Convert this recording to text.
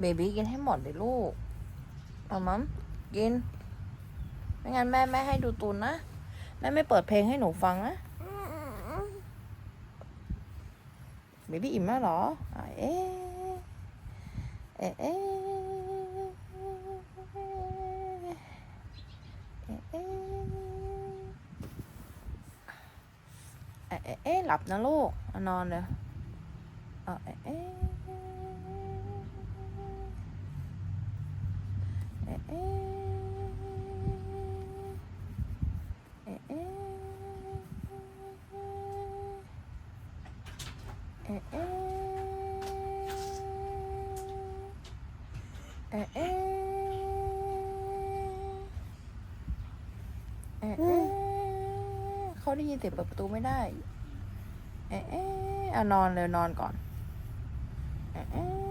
เบบี้กินให้หมดเลยลูกอามัมกิน ไม่งั้นแม่แม่ให้ดูตูนนะ แม่ไม่เปิดเพลงให้หนูฟังนะ เบบี้อิ่มแล้วหรอ เอ๊เอ๊เอ๊เอ๊หลับนะลูก นอนเลยเอ๊ เอ๊เอ๊เอ๊เอ๊เอ๊เอ๊เอ๊เอ๊เออเออเขาได้ยินเสียงเปิดประตูไม่ได้ เอ๊เอ๊เอานอนเลยนอนก่อน เอ๊ะเอ๊ะ